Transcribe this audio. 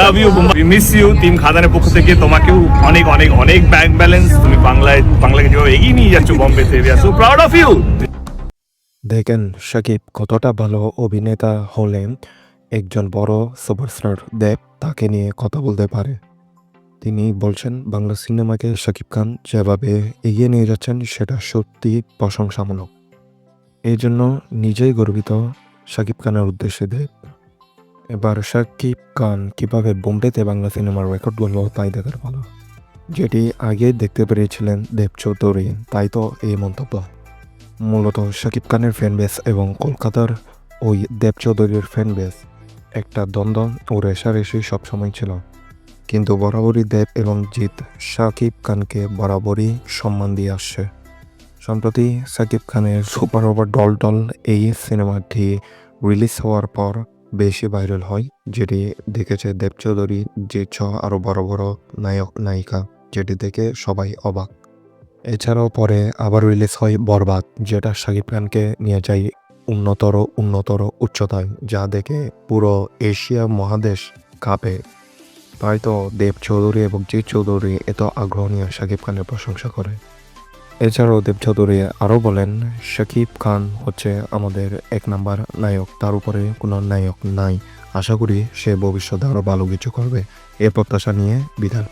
Love you miss you team খাদানের পক্ষ থেকে তোমাকেও অনেক অনেক অনেক ব্যাংক ব্যালেন্স তুমি বাংলায়, বাংলাকে যেভাবে এগিয়ে নিয়ে যাচ্ছ বম্বেতে সো প্রাউড অফ ইউ দেখেন, সাকিব কতটা ভালো অভিনেতা হলেন। একজন বড় সুপারস্টার দেব, তাকে নিয়ে কথা বলতে পারে। তিনি বলছেন, বাংলা সিনেমাকে শাকিব খান যেভাবে এগিয়ে নিয়ে যাচ্ছেন, সেটা সত্যি প্রশংসামূলক। এই জন্য নিজেই গর্বিত শাকিব খানের উদ্দেশ্যে দেব। এবার শাকিব খান কীভাবে বোম্বেতে বাংলা সিনেমার রেকর্ড করল তাই দেখার ভালো যেটি আগে দেখতে পেরেছিলেন দেব চৌধুরী, তাই তো এই মন্তব্য। মূলত শাকিব খানের ফ্যান বেস এবং কলকাতার ওই দেব চৌধুরীর ফ্যান বেস একটা দ্বন্দ্ব ও রেশারেশি সবসময় ছিল। কিন্তু বরাবরই দেব এবং জিৎ শাকিব খানকে বরাবরই সম্মান দিয়ে আসছে। সম্প্রতি শাকিব খানের সুপার ওভার ডল ডল এই সিনেমাটি রিলিজ হওয়ার পর বেশি ভাইরাল হয়, যেটি দেখেছে দেব চৌধুরী জিৎ সহ আরও বড় বড় নায়ক, নায়িকা, যেটি দেখে সবাই অবাক। এছাড়াও পরে আবার রিলিজ হয় বরবাদ, যেটা শাকিব খানকে নিয়ে যায় উন্নতর উন্নতর উচ্চতায়, যা দেখে পুরো এশিয়া মহাদেশ কাঁপে। তাই তো দেব চৌধুরী এবং জিৎ চৌধুরী এত আগ্রহ নিয়ে শাকিব খানের প্রশংসা করে। এছাড়াও দেব চৌধুরী আরও বলেন, শাকিব খান হচ্ছে আমাদের এক নাম্বার নায়ক, তার উপরে কোনো নায়ক নাই। আশা করি সে ভবিষ্যতে আরও ভালো কিছু করবে। এ প্রত্যাশা নিয়ে বিদায়।